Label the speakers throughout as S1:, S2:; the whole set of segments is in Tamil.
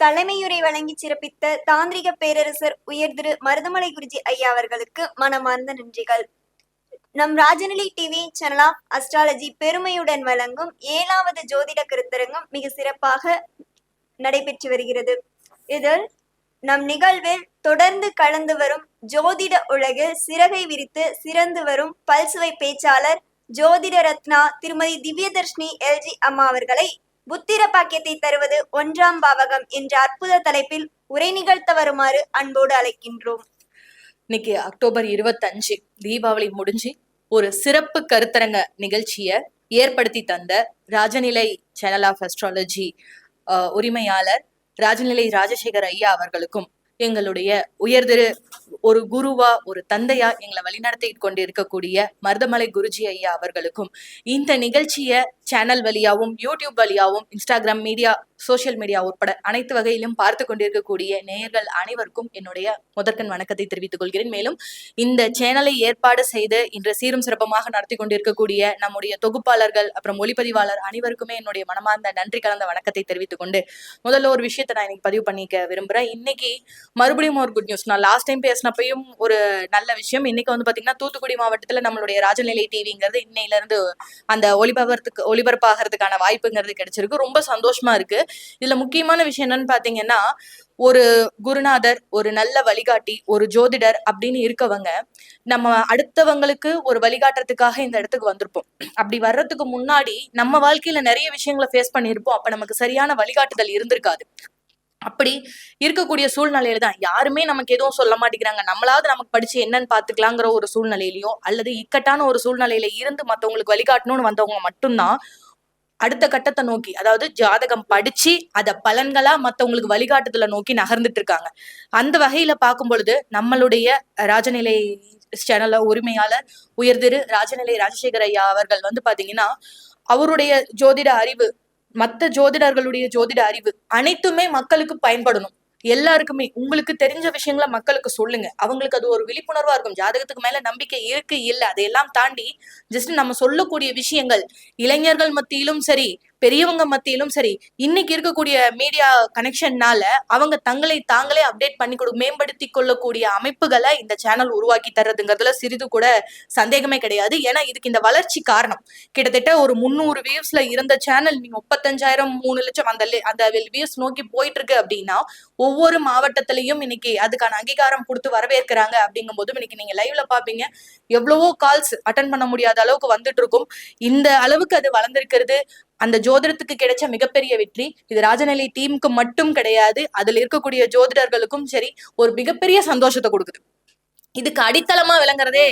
S1: தலைமையுரை வழங்கி சிறப்பித்த தாந்திரிக பேரரசர் உயர் திரு மருதமலை குருஜி ஐயா அவர்களுக்கு மனமார்ந்த நன்றிகள். நம் Rajanilai TV channel of astrology பெருமையுடன் வழங்கும் ஏழாவது ஜோதிட கருத்தரங்கம் மிக சிறப்பாக நடைபெற்று வருகிறது. இதில் நம் நிகழ்வில் தொடர்ந்து கலந்து வரும் ஜோதிட உலகில் சிறகை விரித்து சிறந்து வரும் பல்சுவை பேச்சாளர் ஜோதிட ரத்னா திருமதி திவ்யதர்ஷினி எல்ஜி அம்மா அவர்களை புத்திர பாக்கியத்தை தருவது ஒன்றாம் பாவகம் என்ற அற்புத தலைப்பில் உரை நிகழ்த்த வருமாறு அன்போடு அழைக்கின்றோம்.
S2: இன்னைக்கு அக்டோபர் இருபத்தஞ்சு தீபாவளி முடிஞ்சு ஒரு சிறப்பு கருத்தரங்க நிகழ்ச்சியை ஏற்படுத்தி தந்த ராஜநிலை சேனல் ஆஃப் அஸ்ட்ராலஜி உரிமையாளர் ராஜநிலை ராஜசேகர் ஐயா அவர்களுக்கும் எங்களுடைய உயர்திரு ஒரு குருவா ஒரு தந்தையா எங்களை வழிநடத்தி கொண்டு இருக்கக்கூடிய மருதமலை குருஜி ஐயா அவர்களுக்கும் இந்த நிகழ்ச்சியை சேனல் வழியாகவும் யூடியூப் வழியாகவும் இன்ஸ்டாகிராம் மீடியா சோஷியல் மீடியா உட்பட அனைத்து வகையிலும் பார்த்து கொண்டிருக்கக்கூடிய நேயர்கள் அனைவருக்கும் என்னுடைய முதற்கண் வணக்கத்தை தெரிவித்துக் கொள்கிறேன். மேலும் இந்த சேனலை ஏற்பாடு செய்து இன்று சீரும் சிறப்பமாக நடத்தி கொண்டிருக்கக்கூடிய நம்முடைய தொகுப்பாளர்கள் அப்புறம் ஒளிப்பதிவாளர் அனைவருக்குமே என்னுடைய மனமார்ந்த நன்றி கலந்த வணக்கத்தை தெரிவித்துக் கொண்டு முதல்ல ஒரு விஷயத்தை நான் இன்னைக்கு பதிவு பண்ணிக்க விரும்புறேன். இன்னைக்கு மறுபடியும் ஒரு குட் நியூஸ் நான் லாஸ்ட் டைம் பேசினப்பையும் ஒரு நல்ல விஷயம். இன்னைக்கு வந்து பாத்தீங்கன்னா தூத்துக்குடி மாவட்டத்துல நம்மளுடைய ராஜநிலை டிவிங்கிறது இன்னையில இருந்து அந்த ஒளிபரப்புறதுக்கு ஒளிபரப்பாகிறதுக்கான வாய்ப்புங்கிறது கிடைச்சிருக்கு. ரொம்ப சந்தோஷமா இருக்கு. இதுல முக்கியமான விஷயம் என்னன்னு பாத்தீங்கன்னா ஒரு குருநாதர் ஒரு நல்ல வழிகாட்டி ஒரு ஜோதிடர் அப்படின்னு இருக்கவங்க நம்ம அடுத்தவங்களுக்கு ஒரு வழிகாட்டுறதுக்காக இந்த இடத்துக்கு வந்திருப்போம். அப்படி வர்றதுக்கு முன்னாடி நம்ம வாழ்க்கையில நிறைய விஷயங்களை ஃபேஸ் பண்ணியிருப்போம். அப்ப நமக்கு சரியான வழிகாட்டுதல் இருந்திருக்காது. அப்படி இருக்கக்கூடிய சூழ்நிலையில தான் யாருமே நமக்கு எதுவும் சொல்ல மாட்டேங்கிறாங்க. நம்மளாவது நமக்கு படிச்சு என்னன்னு பாத்துக்கலாங்கிற ஒரு சூழ்நிலையிலயோ அல்லது இக்கட்டான ஒரு சூழ்நிலையில இருந்து மத்தவங்களுக்கு வழிகாட்டணும்னு வந்தவங்க மட்டும்தான் அடுத்த கட்டத்தை நோக்கி அதாவது ஜாதகம் படிச்சு அத பலன்களா மத்தவங்களுக்கு வழிகாட்டுதல நோக்கி நகர்ந்துட்டு இருக்காங்க. அந்த வகையில பார்க்கும் பொழுது நம்மளுடைய ராஜநிலை சேனல உரிமையாளர் உயர்திரு ராஜநிலை ராஜசேகர் ஐயா அவர்கள் வந்து பாத்தீங்கன்னா அவருடைய ஜோதிட அறிவு மத்த ஜோதிடர்களுடைய ஜோதிட அறிவு அனைத்துமே மக்களுக்கு பயன்படணும். எல்லாருக்குமே உங்களுக்கு தெரிஞ்ச விஷயங்களை மக்களுக்கு சொல்லுங்க. அவங்களுக்கு அது ஒரு விழிப்புணர்வா இருக்கும். ஜாதகத்துக்கு மேல நம்பிக்கை இருக்கு இல்ல. அதையெல்லாம் தாண்டி ஜஸ்ட் நம்ம சொல்லக்கூடிய விஷயங்கள் இளைஞர்கள் மத்தியிலும் சரி பெரியவங்க மத்தியிலும் சரி இன்னைக்கு இருக்கக்கூடிய மீடியா கனெக்ஷன்னால அவங்க தங்களை தாங்களே அப்டேட் பண்ணி கொடு மேம்படுத்தி கொள்ளக்கூடிய அமைப்புகளை இந்த சேனல் உருவாக்கி தர்றதுங்கிறதுல சிறிது கூட சந்தேகமே கிடையாது. ஏன்னா இதுக்கு இந்த வளர்ச்சி காரணம். கிட்டத்தட்ட ஒரு முந்நூறு வியூஸ்ல இருந்த சேனல் நீங்க முப்பத்தஞ்சாயிரம் மூணு லட்சம் அந்த அந்த வியூஸ் நோக்கி போயிட்டு இருக்கு அப்படின்னா ஒவ்வொரு மாவட்டத்திலையும் இன்னைக்கு அதுக்கான அங்கீகாரம் கொடுத்து வரவேற்கிறாங்க அப்படிங்கும் போது இன்னைக்கு நீங்க லைவ்ல பாப்பீங்க. எவ்வளவோ கால்ஸ் அட்டன் பண்ண முடியாத அளவுக்கு வந்துட்டு இருக்கும் இந்த அளவுக்கு அது வளர்ந்திருக்கிறது. அந்த ஜோதிடத்துக்கு கிடைச்ச மிகப்பெரிய வெற்றி. இது ராஜநிலை டீமுக்கு மட்டும் கிடையாது. அதில் இருக்கக்கூடிய ஜோதிடர்களுக்கும் சரி ஒரு மிகப்பெரிய சந்தோஷத்தை கொடுக்குது. இதுக்கு அடித்தளமா விளங்குறதே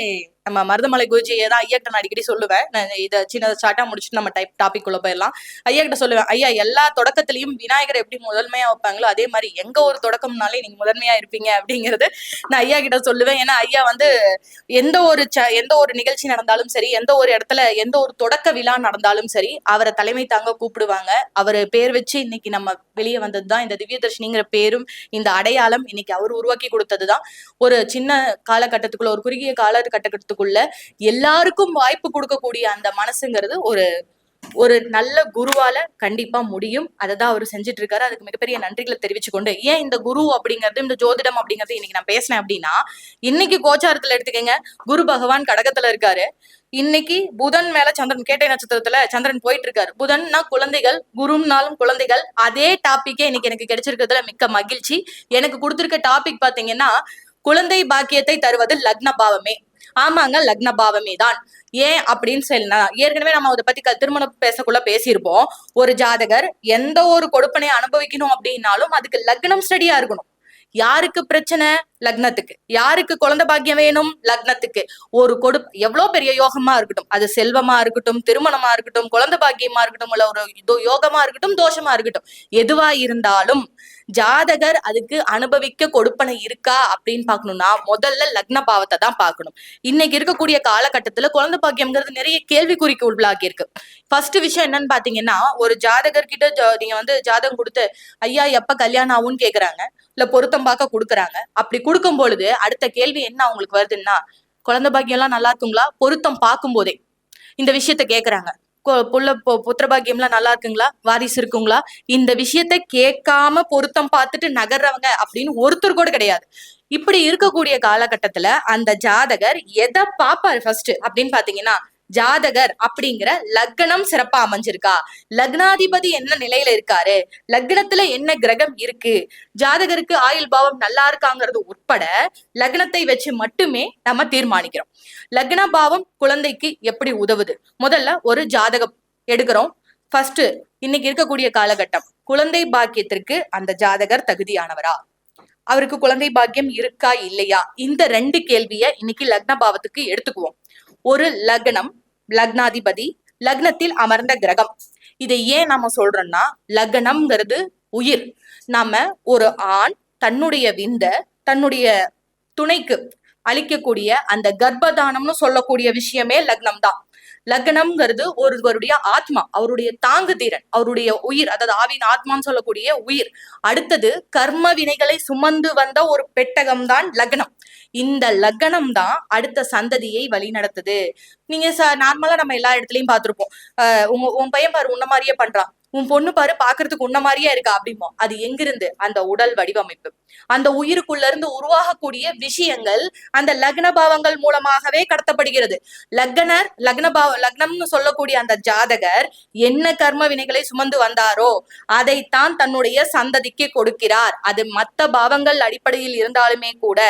S2: நம்ம மருதமலை குருஜியை தான் ஐயாட்ட நான் அடிக்கடி சொல்லுவேன். நான் இதை சின்ன ஸ்டார்ட்டாக முடிச்சுட்டு நம்ம டைப் டாபிக் உள்ள போயிடலாம். ஐயா கிட்ட சொல்லுவேன் ஐயா எல்லா தொடக்கத்திலையும் விநாயகர் எப்படி முதன்மையா வைப்பாங்களோ அதே மாதிரி எங்க ஒரு தொடக்கம்னாலே நீங்க முதன்மையா இருப்பீங்க அப்படிங்கிறது நான் ஐயா கிட்ட சொல்லுவேன். ஏன்னா ஐயா வந்து எந்த ஒரு ச எந்த ஒரு நிகழ்ச்சி நடந்தாலும் சரி எந்த ஒரு இடத்துல எந்த ஒரு தொடக்க விழா நடந்தாலும் சரி அவரை தலைமை தாங்க கூப்பிடுவாங்க. அவர் பேர் வச்சு இன்னைக்கு நம்ம வெளியே வந்தது தான் இந்த திவ்யதர்ஷினிங்கிற பேரும் இந்த அடையாளம் இன்னைக்கு அவர் உருவாக்கி கொடுத்தது தான். ஒரு சின்ன காலகட்டத்துக்குள்ள ஒரு குறுகிய காலகட்டத்துக்குள்ள எல்லாருக்கும் வாய்ப்பு கொடுக்கக்கூடிய அந்த மனசுங்கிறது ஒரு ஒரு நல்ல குருவால கண்டிப்பா முடியும். அதை தான் அவர் செஞ்சுட்டு இருக்காரு அதுக்கு மிகப்பெரிய நன்றிகளை தெரிவிச்சுக்கொண்டு ஏன் இந்த குரு அப்படிங்கிறது இந்த ஜோதிடம் அப்படிங்கிறது இன்னைக்கு நான் பேசினேன் அப்படின்னா இன்னைக்கு கோச்சாரத்துல எடுத்துக்கங்க. குரு பகவான் கடகத்துல இருக்காரு. இன்னைக்கு புதன் மேல சந்திரன் கேட்டை நட்சத்திரத்துல சந்திரன் போயிட்டு இருக்காரு புதன்னா குழந்தைகள் குருன்னாலும் குழந்தைகள். அதே டாபிக்கே இன்னைக்கு எனக்கு கிடைச்சிருக்கிறதுல மிக்க மகிழ்ச்சி. எனக்கு கொடுத்திருக்க டாபிக் பாத்தீங்கன்னா குழந்தை பாக்கியத்தை தருவது லக்ன பாவமே ஆமாங்க லக்ன பாவமே தான் ஏன் அப்படின்னு சொல்லினா ஏற்கனவே நம்ம அதை பத்தி திருமணம் பேசக்குள்ள பேசியிருப்போம். ஒரு ஜாதகர் எந்த ஒரு கொடுப்பனை அனுபவிக்கணும் அப்படின்னாலும் அதுக்கு லக்னம் ஸ்டடியா இருக்கணும். யாருக்கு பிரச்சனை? லக்னத்துக்கு. யாருக்கு குழந்தை பாக்கியம் வேணும்? லக்னத்துக்கு. ஒரு கொடு எவ்வளவு பெரிய யோகமா இருக்கட்டும். அது செல்வமா இருக்கட்டும் திருமணமா இருக்கட்டும் குழந்தை பாக்கியமா இருக்கட்டும் இல்ல ஒரு யோகமா இருக்கட்டும் தோஷமா இருக்கட்டும். எதுவா இருந்தாலும் ஜாதகர் அதுக்கு அனுபவிக்க கொடுப்பனை இருக்கா அப்படின்னு பாக்கணும்னா முதல்ல லக்ன பாவத்தை தான் பார்க்கணும். இன்னைக்கு இருக்கக்கூடிய காலகட்டத்துல குழந்தை பாக்கியம்ங்கிறது நிறைய கேள்விக்குறிக்கு உள்ளாகி இருக்கு ஃபர்ஸ்ட் விஷயம் என்னன்னு பாத்தீங்கன்னா ஒரு ஜாதகர் கிட்ட நீங்க வந்து ஜாதகம் கொடுத்து ஐயா எப்ப கல்யாணம் ஆகும்னு கேக்குறாங்க? இல்ல பொருத்தம் பார்க்க கொடுக்குறாங்க. அப்படி கொடுக்கும் பொழுது அடுத்த கேள்வி என்ன அவங்களுக்கு வருதுன்னா குழந்தை பாக்கியம் எல்லாம் நல்லா இருக்குங்களா? பொருத்தம் பார்க்கும் போதே இந்த விஷயத்த கேக்குறாங்க. புள்ள புத்திர பாக்கியம்லாம் நல்லா இருக்குங்களா? வாரிசு இருக்குங்களா? இந்த விஷயத்த கேட்காம பொருத்தம் பார்த்துட்டு நகர்றவங்க அப்படின்னு ஒருத்தர் கூட கிடையாது. இப்படி இருக்கக்கூடிய காலகட்டத்துல அந்த ஜாதகர் எதை பாப்பாரு ஃபர்ஸ்ட் அப்படின்னு பாத்தீங்கன்னா ஜாதகர் அப்படிங்கிற லக்னம் சிறப்பா அமைஞ்சிருக்கா? லக்னாதிபதி என்ன நிலையில இருக்காரு? லக்னத்துல என்ன கிரகம் இருக்கு? ஜாதகருக்கு ஆயுள் பாவம் நல்லா இருக்காங்கிறது உட்பட லக்னத்தை வச்சு மட்டுமே நம்ம தீர்மானிக்கிறோம். லக்ன பாவம் குழந்தைக்கு எப்படி உதவுது? முதல்ல ஒரு ஜாதகம் எடுக்கிறோம். ஃபர்ஸ்ட் இன்னைக்கு இருக்கக்கூடிய காலகட்டம். குழந்தை பாக்கியத்திற்கு அந்த ஜாதகர் தகுதியானவரா? அவருக்கு குழந்தை பாக்கியம் இருக்கா இல்லையா? இந்த ரெண்டு கேள்விய இன்னைக்கு லக்ன பாவத்துக்கு எடுத்துக்குவோம். ஒரு லக்னம் லக்னாதிபதி லக்னத்தில் அமர்ந்த கிரகம். இதை ஏன் நம்ம சொல்றோம்னா லக்னம்ங்கிறது உயிர். நாம ஒரு ஆண் தன்னுடைய விந்த தன்னுடைய துணைக்கு அளிக்கக்கூடிய அந்த கர்ப்பதானம்னு சொல்லக்கூடிய விஷயமே லக்னம் தான் லக்னம்ங்கிறது ஒருவருடைய ஆத்மா அவருடைய தாங்கு திறன் அவருடைய உயிர் அதாவது ஆவின் ஆத்மான்னு சொல்லக்கூடிய உயிர். அடுத்தது கர்ம வினைகளை சுமந்து வந்த ஒரு பெட்டகம் தான் லக்னம். இந்த லக்னம் தான் அடுத்த சந்ததியை வழி நடத்துது. நீங்க ச நார்மலா நம்ம எல்லா இடத்துலயும் பார்த்திருப்போம். ஆஹ் உங்க உன் பையன் பாரு உன்ன மாதிரியே பண்றான். உன் பொண்ணு பாரு பாக்குறதுக்கு உன்ன மாதிரியே இருக்கா அப்படிமோ அது எங்கிருந்து? அந்த உடல் வடிவமைப்பு. அந்த உயிருக்குள்ள இருந்து உருவாகக்கூடிய விஷயங்கள் அந்த லக்ன பாவங்கள் மூலமாகவே கடத்தப்படுகிறது. லக்னர் லக்ன பாவ லக்னம்னு சொல்லக்கூடிய அந்த ஜாதகர் என்ன கர்ம வினைகளை சுமந்து வந்தாரோ அதைத்தான் தன்னுடைய சந்ததிக்கு கொடுக்கிறார். அது மத்த பாவங்கள் அடிப்படையில் இருந்தாலுமே கூட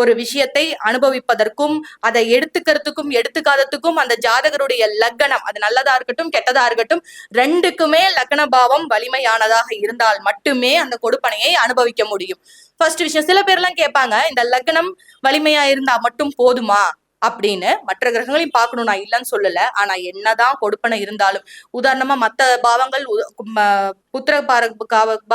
S2: ஒரு விஷயத்தை அனுபவிப்பதற்கும் அதை எடுத்துக்கிறதுக்கும் எடுத்துக்காததுக்கும் அந்த ஜாதகருடைய லக்னம் அது நல்லதா இருக்கட்டும் கெட்டதா இருக்கட்டும் ரெண்டுக்குமே லக்ன பாவம் வலிமையானதாக இருந்தால் மட்டுமே அந்த கொடுப்பனையை அனுபவிக்க முடியும். ஃபர்ஸ்ட் விஷயம் சில பேர்லாம் கேட்பாங்க இந்த லக்னம் வலிமையா இருந்தா மட்டும் போதுமா? அப்படின்னு மற்ற கிரகங்களையும் பார்க்கணும் நான் இல்லைன்னு சொல்லல. ஆனா என்னதான் கொடுப்பனை இருந்தாலும் உதாரணமா மத்த பாவங்கள் உ- புத்திர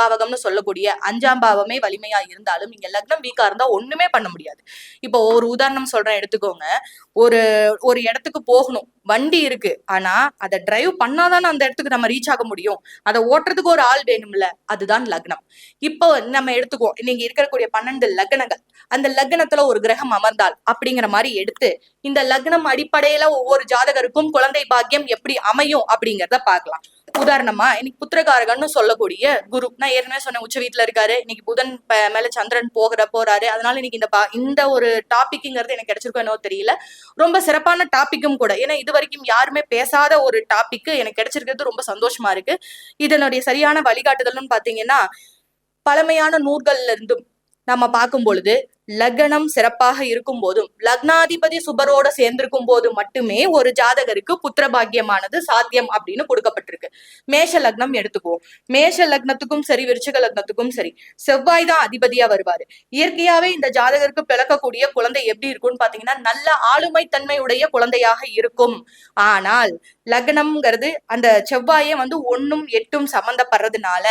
S2: பாவகம்னு சொல்லக்கூடிய அஞ்சாம் பாவமே வலிமையா இருந்தாலும் நீங்க லக்னம் வீக்கா இருந்தா ஒண்ணுமே பண்ண முடியாது. இப்போ ஒரு உதாரணம் சொல்றேன் எடுத்துக்கோங்க. ஒரு ஒரு இடத்துக்கு போகணும். வண்டி இருக்கு. ஆனா அதை டிரைவ் பண்ணாதானே அந்த இடத்துக்கு நம்ம ரீச் ஆக முடியும். அதை ஓட்டுறதுக்கு ஒரு ஆள் வேணும்ல அதுதான் லக்னம். இப்போ நம்ம எடுத்துக்குவோம். நீங்க இருக்கக்கூடிய பன்னெண்டு லக்னங்கள். அந்த லக்னத்துல ஒரு கிரகம் அமர்ந்தால் அப்படிங்கிற மாதிரி எடுத்து இந்த லக்னம் அடிப்படையில ஒவ்வொரு ஜாதகருக்கும் குழந்தை பாக்கியம் எப்படி அமையும் அப்படிங்கிறத பார்க்கலாம். உதாரணமா இன்னைக்கு புத்திரகாரகன்னு சொல்லக்கூடிய குரு நான் ஏற்கனவே சொன்ன உச்ச வீட்டுல இருக்காரு இன்னைக்கு புதன் ப- மேல சந்திரன் போகிற போறாரு அதனால இன்னைக்கு இந்த பா- இந்த ஒரு டாபிக்ங்கிறது எனக்கு கிடைச்சிருக்கோ என்னவோ தெரியல. ரொம்ப சிறப்பான டாபிக்கும் கூட ஏன்னா இது வரைக்கும் யாருமே பேசாத ஒரு டாபிக் எனக்கு கிடைச்சிருக்கிறது ரொம்ப சந்தோஷமா இருக்கு. இதனுடைய சரியான வழிகாட்டுதல்னு பாத்தீங்கன்னா பழமையான நூல்கள்ல இருந்தும் நம்ம பார்க்கும் பொழுது லக்னம் சிறப்பாக இருக்கும் போதும் லக்னாதிபதி சுபரோட சேர்ந்திருக்கும் போது மட்டுமே ஒரு ஜாதகருக்கு புத்திர பாக்கியமானது சாத்தியம் அப்படின்னு கொடுக்கப்பட்டிருக்கு. மேஷ லக்னம் எடுத்துக்குவோம். மேஷ லக்னத்துக்கும் சரி விருச்சிக லக்னத்துக்கும் சரி செவ்வாய் தான் அதிபதியா வருவாரு. இயற்கையாவே இந்த ஜாதகருக்கு பிளக்கக்கூடிய குழந்தை எப்படி இருக்கும்னு பாத்தீங்கன்னா நல்ல ஆளுமை தன்மையுடைய குழந்தையாக இருக்கும். ஆனால் லக்னம்ங்கிறது அந்த செவ்வாயே வந்து ஒன்னும் எட்டும் சம்மந்தப்படுறதுனால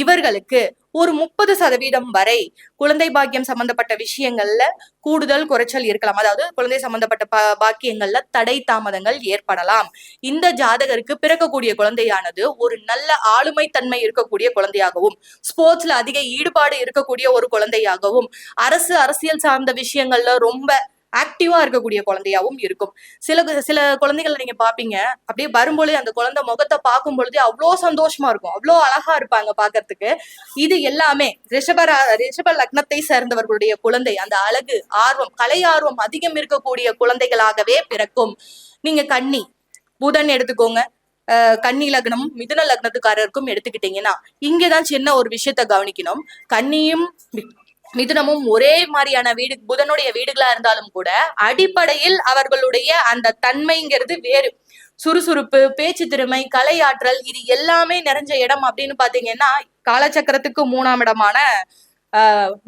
S2: இவர்களுக்கு ஒரு முப்பது சதவீதம் வரை குழந்தை பாக்கியம் சம்பந்தப்பட்ட விஷயங்கள்ல கூடுதல் குறைச்சல் இருக்கலாம். அதாவது குழந்தை சம்பந்தப்பட்ட பாக்கியங்கள்ல தடை தாமதங்கள் ஏற்படலாம். இந்த ஜாதகருக்கு பிறக்கக்கூடிய குழந்தையானது ஒரு நல்ல ஆளுமை தன்மை இருக்கக்கூடிய குழந்தையாகவும் ஸ்போர்ட்ஸ்ல அதிக ஈடுபாடு இருக்கக்கூடிய ஒரு குழந்தையாகவும் அரசு அரசியல் சார்ந்த விஷயங்கள்ல ரொம்ப ஆக்டிவா இருக்கக்கூடிய குழந்தையாவும் இருக்கும். சில சில குழந்தைகளை நீங்க பாப்பீங்க அப்படியே வரும்பொழுது அந்த குழந்தை முகத்தை பார்க்கும் பொழுதே அவ்வளோ சந்தோஷமா இருக்கும். அவ்வளோ அழகா இருப்பாங்க பாக்குறதுக்கு. இது எல்லாமே ரிஷப ரிஷப லக்னத்தை சேர்ந்தவர்களுடைய குழந்தை. அந்த அழகு ஆர்வம் கலை ஆர்வம் அதிகம் இருக்கக்கூடிய குழந்தைகளாகவே பிறக்கும். நீங்க கன்னி புதன் எடுத்துக்கோங்க. கன்னி லக்னமும் மிதுன லக்னத்துக்காரருக்கும் எடுத்துக்கிட்டீங்கன்னா இங்கதான் சின்ன ஒரு விஷயத்த கவனிக்கணும். கன்னியும் மிதுனமும் ஒரே மாதிரியான வீடு புதனுடைய வீடுகளா இருந்தாலும் கூட அடிப்படையில் அவர்களுடைய அந்த தன்மைங்கிறது வேறு. சுறுசுறுப்பு பேச்சு திறமை கலையாற்றல் இது எல்லாமே நிறைஞ்ச இடம் அப்படின்னு பாத்தீங்கன்னா காலச்சக்கரத்துக்கு மூணாம் இடமான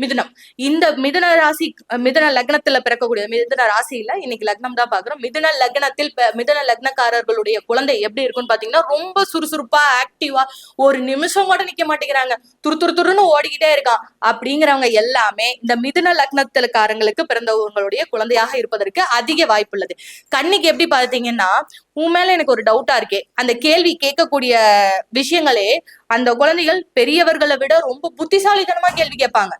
S2: மிதுனம். இந்த மிதுன ராசி மிதுன லக்னத்துல பிறக்கக்கூடிய மிதுன ராசியில இன்னைக்கு லக்னம் தான் பாக்குறோம். மிதுன லக்னத்தில் மிதுன லக்னக்காரர்களுடைய குழந்தை எப்படி இருக்கும்னு பாத்தீங்கன்னா ரொம்ப சுறுசுறுப்பா ஆக்டிவா ஒரு நிமிஷம் கூட நிக்க மாட்டேங்கிறாங்க. துரு துரு துருன்னு ஓடிக்கிட்டே இருக்கான் அப்படிங்கிறவங்க எல்லாமே இந்த மிதுன லக்னத்திலக்காரங்களுக்கு பிறந்தவங்களுடைய குழந்தையாக இருப்பதற்கு அதிக வாய்ப்பு உள்ளது கண்ணிக்கு எப்படி பாத்தீங்கன்னா உன் மேல எனக்கு ஒரு டவுட்டா இருக்கே. அந்த கேள்வி கேட்கக்கூடிய விஷயங்களே அந்த குழந்தைகள் பெரியவர்களை விட ரொம்ப புத்திசாலித்தனமா கேள்வி கேட்பாங்க.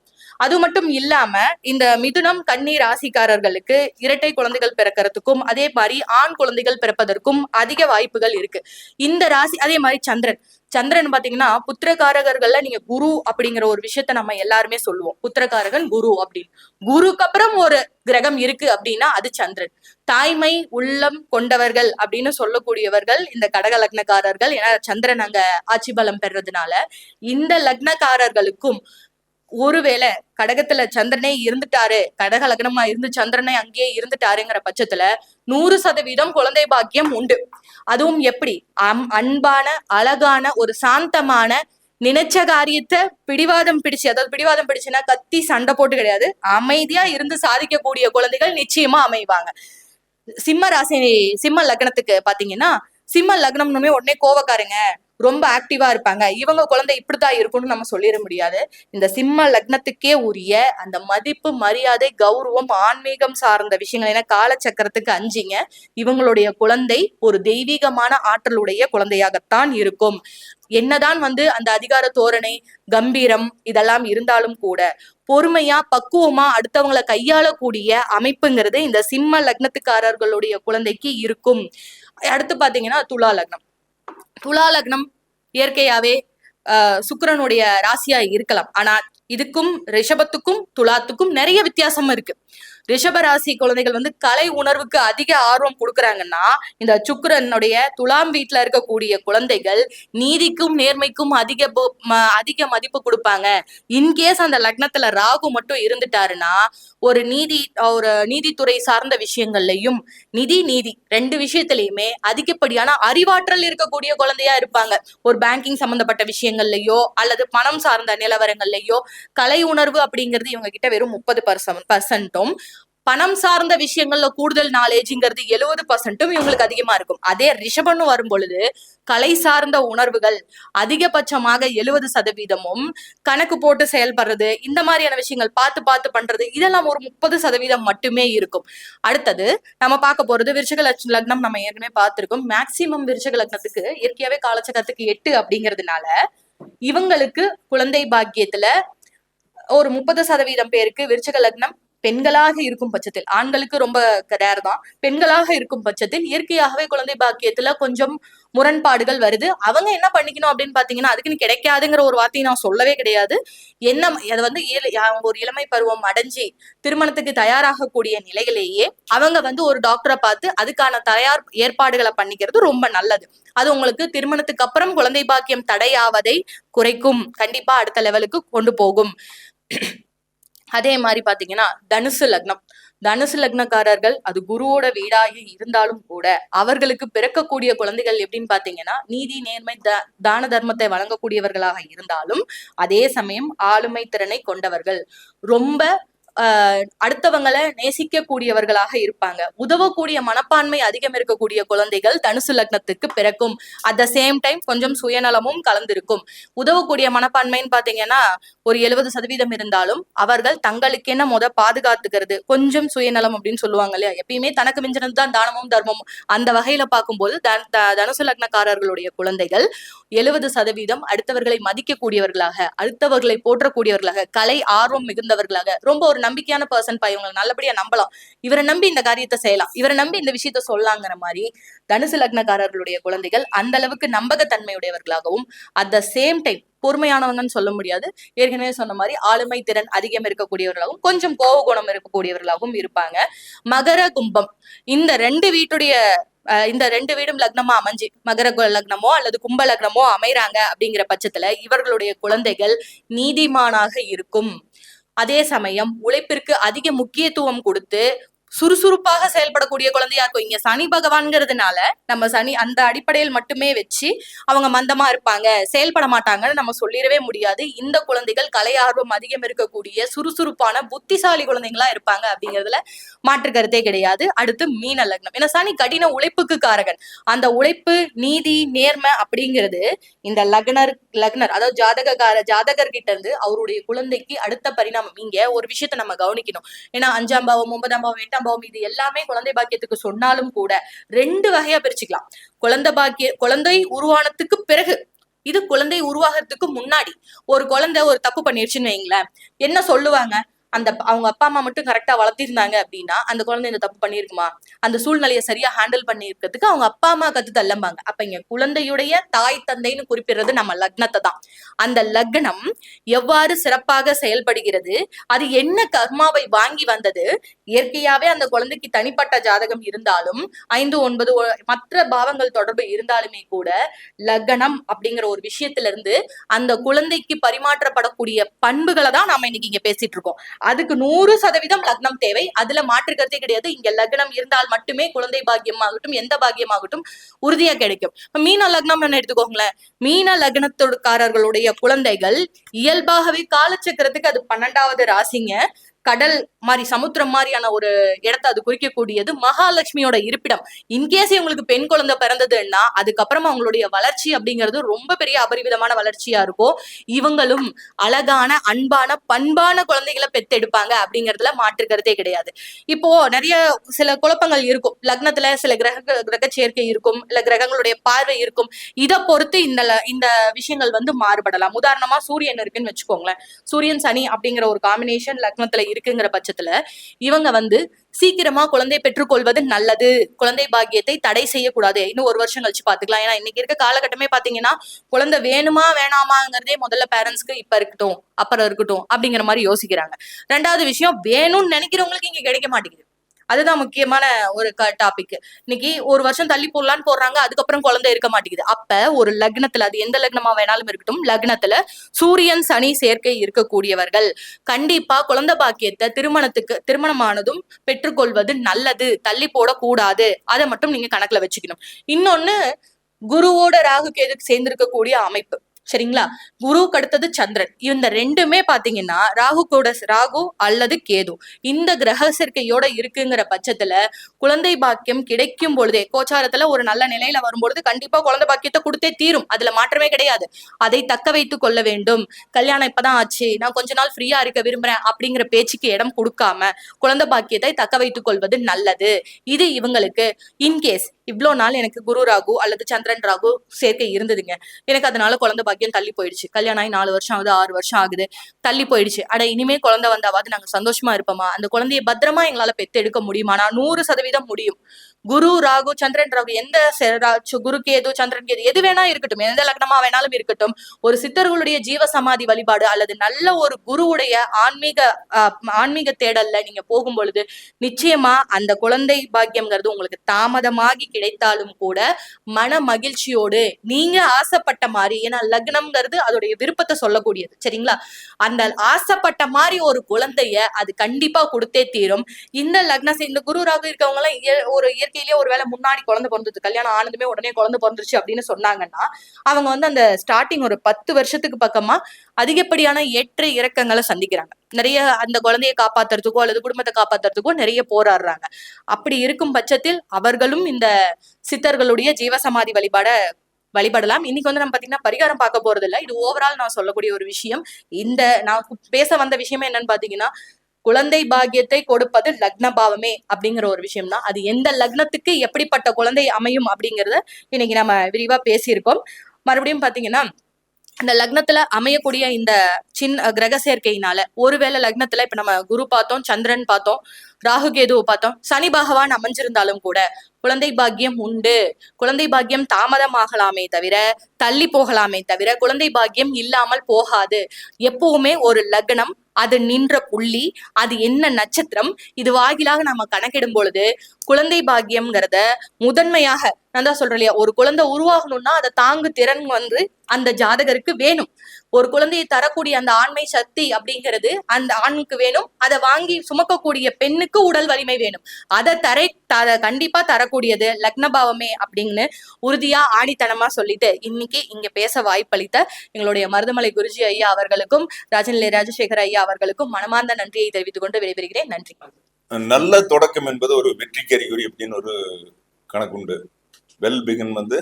S2: அது மட்டும் இல்லாம இந்த மிதுனம் கன்னி ராசிக்காரர்களுக்கு இரட்டை குழந்தைகள் பிறக்கிறதுக்கும் அதே மாதிரி ஆண் குழந்தைகள் பிறப்பதற்கும் அதிக வாய்ப்புகள் இருக்கு. இந்த ராசி அதே மாதிரி சந்திரன். சந்திரன் பாத்தீங்கன்னா புத்திரகாரகர்கள்ல நீங்க குரு அப்படிங்கிற ஒரு விஷயத்த நம்ம எல்லாருமே சொல்லுவோம். புத்திரகாரகன் குரு அப்படின்னு. குருக்கு அப்புறம் ஒரு கிரகம் இருக்கு அப்படின்னா அது சந்திரன். தாய்மை உள்ளம் கொண்டவர்கள் அப்படின்னு சொல்லக்கூடியவர்கள் இந்த கடக லக்னக்காரர்கள். ஏன்னா சந்திரன் அங்க ஆட்சி பலம் பெறதுனால இந்த லக்னக்காரர்களுக்கும் ஒருவேளை கடகத்துல சந்திரனே இருந்துட்டாரு கடக லக்னமா இருந்து சந்திரனே அங்கேயே இருந்துட்டாருங்கிற பட்சத்துல நூறு சதவீதம் குழந்தை பாக்கியம் உண்டு. அதுவும் எப்படி? அம் அன்பான அழகான ஒரு சாந்தமான நினைச்ச காரியத்தை பிடிவாதம் பிடிச்சு அதாவது பிடிவாதம் பிடிச்சுன்னா கத்தி சண்டை போட்டு கிடையாது. அமைதியா இருந்து சாதிக்கக்கூடிய குழந்தைகள் நிச்சயமா அமைவாங்க. சிம்ம ராசி சிம்ம லக்னத்துக்கு பாத்தீங்கன்னா சிம்ம லக்னம்னுமே உடனே கோவக்காரங்க. ரொம்ப ஆக்டிவா இருப்பாங்க. இவங்க குழந்தை இப்படித்தான் இருக்கும்னு நம்ம சொல்லிட முடியாது. இந்த சிம்ம லக்னத்துக்கே உரிய அந்த மதிப்பு மரியாதை கௌரவம் ஆன்மீகம் சார்ந்த விஷயங்கள் ஏன்னா காலச்சக்கரத்துக்கு அஞ்சிங்க. இவங்களுடைய குழந்தை ஒரு தெய்வீகமான ஆற்றலுடைய குழந்தையாகத்தான் இருக்கும். என்னதான் வந்து அந்த அதிகார தோரணை கம்பீரம் இதெல்லாம் இருந்தாலும் கூட பொறுமையா பக்குவமா அடுத்தவங்களை கையாளக்கூடிய அமைப்புங்கிறது இந்த சிம்ம லக்னத்துக்காரர்களுடைய குழந்தைக்கு இருக்கும். அடுத்து பாத்தீங்கன்னா துலா லக்னம். துலா லக்னம் இயற்கையாவே ஆஹ் ராசியா இருக்கலாம். ஆனா இதுக்கும் ரிஷபத்துக்கும் துலாத்துக்கும் நிறைய வித்தியாசம் இருக்கு. ரிஷபராசி குழந்தைகள் வந்து கலை உணர்வுக்கு அதிக ஆர்வம் கொடுக்கறாங்கன்னா இந்த சுக்கரனுடைய துலாம் வீட்டுல இருக்கக்கூடிய குழந்தைகள் நீதிக்கும் நேர்மைக்கும் அதிக பு- அதிக மதிப்பு கொடுப்பாங்க. இன்கேஸ் அந்த லக்னத்துல ராகு மட்டும் இருந்துட்டாருன்னா ஒரு நீதி ஒரு நீதித்துறை சார்ந்த விஷயங்கள்லயும் நிதி நீதி ரெண்டு விஷயத்திலையுமே அதிகப்படியான அறிவாற்றல் இருக்கக்கூடிய குழந்தையா இருப்பாங்க. ஒரு பேங்கிங் சம்பந்தப்பட்ட விஷயங்கள்லயோ அல்லது பணம் சார்ந்த நிலவரங்கள்லயோ கலை உணர்வு அப்படிங்கிறது இவங்க கிட்ட வெறும் முப்பது பர்சன்ட்டும் பணம் சார்ந்த விஷயங்கள்ல கூடுதல் நாலேஜ்ங்கிறது எழுபது பர்சன்ட்டும் இவங்களுக்கு அதிகமா இருக்கும். அதே ரிஷபம்னு வரும் பொழுது கலை சார்ந்த உணர்வுகள் அதிகபட்சமாக எழுபது சதவீதமும் கணக்கு போட்டு செயல்படுறது இந்த மாதிரியான விஷயங்கள் பார்த்து பார்த்து பண்றது இதெல்லாம் ஒரு முப்பது சதவீதம் மட்டுமே இருக்கும். அடுத்தது நம்ம பார்க்க போறது விருச்சக லக்னம் நம்ம ஏற்கனவே பார்த்திருக்கோம். மேக்சிமம் விருச்சக லக்னத்துக்கு இயற்கையாவே காலச்சக்கரத்துக்கு எட்டு அப்படிங்கிறதுனால இவங்களுக்கு குழந்தை பாக்கியத்துல ஒரு முப்பது சதவீதம் பேருக்கு விருச்சக லக்னம் பெண்களாக இருக்கும் பட்சத்தில் ஆண்களுக்கு ரொம்ப ரேர் தான். பெண்களாக இருக்கும் பட்சத்தில் இயற்கையாகவே குழந்தை பாக்கியத்துல கொஞ்சம் முரண்பாடுகள் வருது. அவங்க என்ன பண்ணிக்கணும் அப்படின்னு பாத்தீங்கன்னா அதுக்குன்னு கிடைக்காதுங்கிற ஒரு வார்த்தையை நான் சொல்லவே கிடையாது. என்ன அது வந்து அவங்க ஒரு இளமை பருவம் அடைஞ்சு திருமணத்துக்கு தயாராகக்கூடிய நிலையிலேயே அவங்க வந்து ஒரு டாக்டரை பார்த்து அதுக்கான தயார் ஏற்பாடுகளை பண்ணிக்கிறது ரொம்ப நல்லது. அது உங்களுக்கு திருமணத்துக்கு அப்புறம் குழந்தை பாக்கியம் தடையாவதை குறைக்கும். கண்டிப்பா அடுத்த லெவலுக்கு கொண்டு போகும். அதே மாதிரி பாத்தீங்கன்னா தனுசு லக்னம். தனுசு லக்னக்காரர்கள் அது குருவோட வீடாக இருந்தாலும் கூட அவர்களுக்கு பிறக்கக்கூடிய குழந்தைகள் எப்படின்னு பாத்தீங்கன்னா நீதி நேர்மை த- தான தர்மத்தை வழங்கக்கூடியவர்களாக இருந்தாலும் அதே சமயம் ஆளுமை திறனை கொண்டவர்கள். ரொம்ப அடுத்தவங்களை நேசிக்கக்கூடியவர்களாக இருப்பாங்க. உதவக்கூடிய மனப்பான்மை அதிகம் இருக்கக்கூடிய குழந்தைகள் தனுசு லக்னத்துக்கு பிறக்கும். அட் த சேம் டைம் கொஞ்சம் சுயநலமும் கலந்திருக்கும். உதவக்கூடிய மனப்பான்மைன்னு பாத்தீங்கன்னா ஒரு எழுபது சதவீதம் இருந்தாலும் அவர்கள் தங்களுக்கென முத பாதுகாத்துக்கிறது கொஞ்சம் சுயநலம் அப்படின்னு சொல்லுவாங்க இல்லையா? எப்பயுமே தனக்கு மிஞ்சினது தான் தானமும் தர்மமும். அந்த வகையில பார்க்கும்போது தனுசு லக்னக்காரர்களுடைய குழந்தைகள் எழுபது சதவீதம் அடுத்தவர்களை மதிக்கக்கூடியவர்களாக அடுத்தவர்களை போற்றக்கூடியவர்களாக கலை ஆர்வம் மிகுந்தவர்களாக ரொம்ப ஒரு நம்பிக்கையான பர்சன் பா இவங்களை நல்லபடியா நம்பலாம். இவரை நம்பி இந்த காரியத்தை செய்யலாம். இவரை நம்பி இந்த விஷயத்த சொல்லலாங்கிற மாதிரி தனுசு லக்னக்காரர்களுடைய குழந்தைகள் அந்த அளவுக்கு நம்பகத்தன்மையுடையவர்களாகவும் அட் த சேம் டைம் பொறுமையானவங்கன்னு சொல்ல முடியாது. ஏற்கனவே சொன்ன மாதிரி ஆளுமை திறன் அதிகம் இருக்கக்கூடியவர்களாகவும் கொஞ்சம் கோவ குணம் இருக்கக்கூடியவர்களாகவும் இருப்பாங்க. மகர கும்பம். இந்த ரெண்டு வீட்டுடைய அஹ், இந்த ரெண்டு வீடும் லக்னமா அமைஞ்சு மகர கு- லக்னமோ அல்லது கும்ப லக்னமோ அமைறாங்க அப்படிங்கிற பட்சத்துல இவர்களுடைய குழந்தைகள் நீதிமானாக இருக்கும். அதே சமயம் உழைப்பிற்கு அதிக முக்கியத்துவம் கொடுத்து சுறுசுறுப்பாக செயல்படக்கூடிய குழந்தையா இருக்கும் இங்க சனி பகவான்ங்கிறதுனால நம்ம சனி அந்த அடிப்படையில் மட்டுமே வச்சு அவங்க மந்தமா இருப்பாங்க. செயல்பட மாட்டாங்கன்னு நம்ம சொல்லிடவே முடியாது. இந்த குழந்தைகள் கலை ஆர்வம் அதிகம் இருக்கக்கூடிய சுறுசுறுப்பான புத்திசாலி குழந்தைங்களா இருப்பாங்க அப்படிங்கிறதுல மாற்று கருத்தே கிடையாது. அடுத்து மீன லக்னம். ஏன்னா சனி கடின உழைப்புக்கு காரகன். அந்த உழைப்பு நீதி நேர்மை அப்படிங்கிறது இந்த லக்னர் லக்னர் அதாவது ஜாதகக்கார ஜாதகர் கிட்ட இருந்து அவருடைய குழந்தைக்கு அடுத்த பரிணாமம். இங்க ஒரு விஷயத்த நம்ம கவனிக்கணும். ஏன்னா அஞ்சாம் பாவம் ஒன்பதாம் பாவம் எட்டாம் பாவம் இது எல்லாமே குழந்தை பாக்கியத்துக்கு சொன்னாலும் கூட ரெண்டு வகையா பிரிச்சுக்கலாம். குழந்தை பாக்கிய குழந்தை உருவானத்துக்கு பிறகு இது குழந்தை உருவாகிறதுக்கு முன்னாடி ஒரு குழந்தை ஒரு தப்பு பண்ணிருச்சுன்னு வைங்களேன். என்ன சொல்லுவாங்க? அந்த அவங்க அப்பா அம்மா மட்டும் கரெக்டா வளர்த்திருந்தாங்க அப்படின்னா அந்த குழந்தை இந்த தப்பு பண்ணிருக்குமா? அந்த சூழ்நிலையை சரியா ஹேண்டில் பண்ணிருக்கிறதுக்கு அவங்க அப்பா அம்மா கத்து தள்ளம்பாங்க. அப்ப இங்க குழந்தையுடைய தாய் தந்தைன்னு குறிப்பிடுறது நம்ம லக்னத்தை தான். அந்த லக்னம் எவ்வாறு சிறப்பாக செயல்படுகிறது? அது என்ன கர்மாவை வாங்கி வந்தது? இயற்கையாவே அந்த குழந்தைக்கு தனிப்பட்ட ஜாதகம் இருந்தாலும் ஐந்து ஒன்பது மற்ற பாவங்கள் தொடர்பு இருந்தாலுமே கூட லக்னம் அப்படிங்கிற ஒரு விஷயத்துல இருந்து அந்த குழந்தைக்கு பரிமாற்றப்படக்கூடிய பண்புகளை தான் நாம இன்னைக்கு இங்க பேசிட்டு இருக்கோம். அதுக்கு நூறு சதவீதம் லக்னம் தேவை. அதுல மாற்று கருத்தே கிடையாது. இங்க லக்னம் இருந்தால் மட்டுமே குழந்தை பாக்கியம் ஆகட்டும் எந்த பாக்கியமாகட்டும் உறுதியா கிடைக்கும். மீன லக்னம் என்ன எடுத்துக்கோங்களேன். மீன லக்னத்தோடுக்காரர்களுடைய குழந்தைகள் இயல்பாகவே காலச்சக்கரத்துக்கு அது பன்னெண்டாவது ராசிங்க. கடல் மாதிரி சமுத்திரம் மாதிரியான ஒரு இடத்தை அது குறிக்கக்கூடியது. மகாலட்சுமியோட இருப்பிடம். இன்கேஸ் இவங்களுக்கு பெண் குழந்தை பிறந்ததுன்னா அதுக்கப்புறமா அவங்களுடைய வளர்ச்சி அப்படிங்கிறது ரொம்ப பெரிய அபரிவிதமான வளர்ச்சியா இருக்கும். இவங்களும் அழகான அன்பான பண்பான குழந்தைகளை பெத்தெடுப்பாங்க அப்படிங்கறதுல மாற்று கருத்தே கிடையாது. இப்போ நிறைய சில குழப்பங்கள் இருக்கும். லக்னத்துல சில கிரக கிரக சேர்க்கை இருக்கும். இல்ல கிரகங்களுடைய பார்வை இருக்கும். இதை பொறுத்து இந்த ல- இந்த விஷயங்கள் வந்து மாறுபடலாம். உதாரணமா சூரியன் இருக்குன்னு வச்சுக்கோங்களேன். சூரியன் சனி அப்படிங்கிற ஒரு காம்பினேஷன் லக்னத்துல இருக்குங்கிற பட்சத்துல இவங்க வந்து சீக்கிரமா குழந்தை பெற்றுக்கொள்வது நல்லது. குழந்தை பாக்கியத்தை தடை செய்யக்கூடாது. இன்னும் ஒரு வருஷம் கழிச்சு பாத்துக்கலாம். ஏன்னா இன்னைக்கு இருக்க காலகட்டமே பாத்தீங்கன்னா குழந்தை வேணுமா வேணாமாங்கிறதே முதல்ல பேரண்ட்ஸ்க்கு இப்ப இருக்கட்டும் அப்புறம் இருக்கட்டும் அப்படிங்கிற மாதிரி யோசிக்கிறாங்க. ரெண்டாவது விஷயம் வேணும்னு நினைக்கிறவங்களுக்கு இங்க கிடைக்க மாட்டேங்குது. அதுதான் முக்கியமான ஒரு டாபிக் இன்னைக்கு ஒரு வருஷம் தள்ளி போடலான்னு போடுறாங்க அதுக்கப்புறம் குழந்தை இருக்க மாட்டேங்குது. அப்ப ஒரு லக்னத்துல அது எந்த லக்னமா வேணாலும் இருக்கட்டும் லக்னத்துல சூரியன் சனி சேர்க்கை இருக்கக்கூடியவர்கள் கண்டிப்பா குழந்தை பாக்கியத்தை திருமணத்துக்கு திருமணமானதும் பெற்றுக்கொள்வது நல்லது. தள்ளி போடக்கூடாது. அதை மட்டும் நீங்க கணக்குல வச்சுக்கணும். இன்னொன்னு குருவோட ராகு கேதுக்கு சேர்ந்திருக்கக்கூடிய அமைப்பு. சரிங்களா? குருவுக்கு அடுத்தது சந்திரன். இந்த ரெண்டுமே பாத்தீங்கன்னா ராகு கூட ராகு அல்லது கேது. இந்த கிரக சேர்க்கையோட இருக்குங்கிற பட்சத்துல குழந்தை பாக்கியம் கிடைக்கும் பொழுதே கோச்சாரத்துல ஒரு நல்ல நிலையில வரும்பொழுது கண்டிப்பா குழந்தை பாக்கியத்தை கொடுத்தே தீரும். அதுல மாற்றமே கிடையாது. அதை தக்க வைத்து கொள்ள வேண்டும். கல்யாணம் இப்பதான் ஆச்சு. நான் கொஞ்ச நாள் ஃப்ரீயா இருக்க விரும்புறேன் அப்படிங்கிற பேச்சுக்கு இடம் கொடுக்காம குழந்தை பாக்கியத்தை தக்க வைத்துக் கொள்வது நல்லது. இது இவங்களுக்கு. இன்கேஸ் இவ்வளோ நாள் எனக்கு குரு ராகு அல்லது சந்திரன் ராகு சேர்க்கை இருந்ததுங்க. எனக்கு அதனால குழந்தை பாக்கியம் தள்ளி போயிடுச்சு. கல்யாணம் ஆகி நாலு வருஷம் ஆகுது ஆறு வருஷம் ஆகுது தள்ளி போயிடுச்சு. அட இனிமே குழந்தை வந்தாவது நாங்க சந்தோஷமா இருப்போமா? அந்த குழந்தையை பத்திரமா எங்களால பெத்து எடுக்க முடியுமா? நான் நூறு சதவீதம் முடியும். குரு ராகு சந்திரன் ராகு எந்த ரா- குரு கேது சந்திரன் கேது எது வேணா இருக்கட்டும் எந்த லக்னமா வேணாலும் இருக்கட்டும் ஒரு சித்தர்களுடைய ஜீவ சமாதி வழிபாடு அல்லது நல்ல ஒரு குருவுடைய ஆன்மீக ஆன்மீக தேடல்ல நீங்க போகும் பொழுது நிச்சயமா அந்த குழந்தை பாக்கியம்ங்கிறது உங்களுக்கு தாமதமாகி கிடைத்தாலும் கூட மன மகிழ்ச்சியோடு நீங்க ஆசைப்பட்ட மாதிரி ஏன்னா லக்னம்ங்கிறது அதோடைய விருப்பத்தை சொல்லக்கூடியது சரிங்களா? அந்த ஆசைப்பட்ட மாதிரி ஒரு குழந்தைய அது கண்டிப்பா கொடுத்தே தீரும். இந்த லக்ன இந்த குரு ராகு இருக்கவங்க எல்லாம் ஒரு இயற்கை இயற்கையிலேயே ஒருவேளை முன்னாடி குழந்தை பிறந்தது கல்யாணம் ஆனதுமே உடனே குழந்தை பிறந்துருச்சு அப்படின்னு சொன்னாங்கன்னா அவங்க வந்து அந்த ஸ்டார்டிங் ஒரு பத்து வருஷத்துக்கு பக்கமா அதிகப்படியான ஏற்ற இறக்கங்களை சந்திக்கிறாங்க. நிறைய அந்த குழந்தையை காப்பாத்துறதுக்கோ அல்லது குடும்பத்தை காப்பாத்துறதுக்கோ நிறைய போராடுறாங்க. அப்படி இருக்கும் பட்சத்தில் அவர்களும் இந்த சித்தர்களுடைய ஜீவசமாதி வழிபாட வழிபடலாம். இன்னைக்கு வந்து நம்ம பாத்தீங்கன்னா பரிகாரம் பார்க்க போறது இல்லை இது ஓவரால் நான் சொல்லக்கூடிய ஒரு விஷயம். இந்த நான் பேச வந்த விஷயமே என்னன்னு பாத்தீங்கன்னா குழந்தை பாக்கியத்தை கொடுப்பது லக்ன பாவமே அப்படிங்கிற ஒரு விஷயம் தான் அது எந்த லக்னத்துக்கு எப்படிப்பட்ட குழந்தை அமையும் அப்படிங்கறத இன்னைக்கு நம்ம விரிவா பேசியிருக்கோம். மறுபடியும் பாத்தீங்கன்னா இந்த லக்னத்துல அமையக்கூடிய இந்த சின்ன கிரக சேர்க்கையினால ஒருவேளை லக்னத்துல இப்ப நம்ம குரு பார்த்தோம் சந்திரன் பார்த்தோம் ராகு கேதுவை பார்த்தோம் சனி பகவான் அமைஞ்சிருந்தாலும் கூட குழந்தை பாக்கியம் உண்டு. குழந்தை பாக்கியம் தாமதமாகலாமே தவிர தள்ளி போகலாமே தவிர குழந்தை பாக்கியம் இல்லாமல் போகாது. எப்பவுமே ஒரு லக்னம் அது நின்ற புள்ளி அது என்ன நட்சத்திரம் இது வாயிலாக நாம கணக்கிடும் பொழுது குழந்தை பாக்கியம்ங்கிறத முதன்மையாக நான் தான் சொல்றேன் இல்லையா ஒரு குழந்தை உருவாகணும்னா அதை தாங்கு திறன் வந்து அந்த ஜாதகருக்கு வேணும். ஒரு குழந்தையை தரக்கூடிய அந்த ஆண்மை சக்தி அப்படிங்கிறது அந்த ஆணுக்கு வேணும். அதை வாங்கி சுமக்கக்கூடிய பெண்ணுக்கு உடல் வலிமை வேணும். அதை தரை கண்டிப்பா தரக்கூடியது லக்னபாவமே அப்படின்னு உறுதியா ஆணித்தனமா சொல்லிட்டு இன்னைக்கு இங்க பேச வாய்ப்பளித்த எங்களுடைய மருதமலை குருஜி ஐயா அவர்களுக்கும் ராஜநிலை ராஜசேகர் ஐயா அவர்களுக்கும் மனமார்ந்த நன்றியை தெரிவித்துக் கொண்டு விடைபெறுகிறேன். நன்றி.
S3: நல்ல தொடக்கம் என்பது ஒரு வெற்றி அறிகுறி அப்படின்னு ஒரு கணக்குண்டு வெல் பிகின் வந்து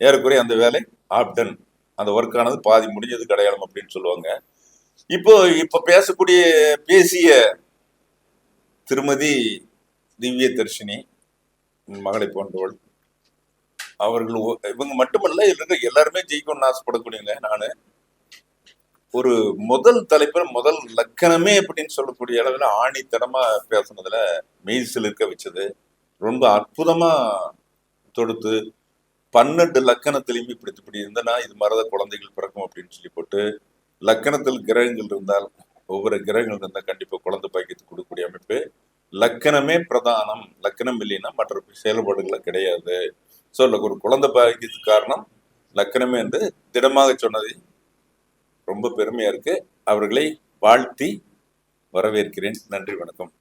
S3: ஏறக்குறைய அந்த வேலை ஆப்டன் அந்த ஒர்க்கானது பாதி முடிஞ்சதுக்கு அடையாளம் அப்படின்னு சொல்லுவாங்க. இப்போ இப்போ பேசக்கூடிய பேசிய திருமதி திவ்ய தர்ஷினி மகளை போன்றவள் அவர்கள் இவங்க மட்டுமல்ல இருக்க எல்லாருமே ஜெயிக்கணும்னு ஆசைப்படக்கூடியவங்க நான். ஒரு முதல் தலைப்பில் முதல் லக்கணமே அப்படின்னு சொல்லக்கூடிய அளவில் ஆணித்தனமா பேசுனதுல மெய்சில் இருக்க வச்சது. ரொம்ப அற்புதமா தொடுத்து பன்னெண்டு லக்கணத்திலையும் இப்படி இப்படி இருந்தனா இது மாதிரிதான் குழந்தைகள் பிறக்கும் அப்படின்னு சொல்லி போட்டு லக்கணத்தில் கிரகங்கள் இருந்தால் ஒவ்வொரு கிரகங்கள் இருந்தால் கண்டிப்பாக குழந்தை பாக்கியத்தை கொடுக்கக்கூடிய அமைப்பு. லக்கணமே பிரதானம். லக்கணம் இல்லைன்னா மற்ற செயல்பாடுகள் கிடையாது. ஸோ ஒரு குழந்தை பாக்கியத்துக்கு காரணம் லக்கணமே என்று திடமாக சொன்னது ரொம்ப பெருமையாக இருக்குது அவர்களை வாழ்த்தி வரவேற்கிறேன். நன்றி வணக்கம்.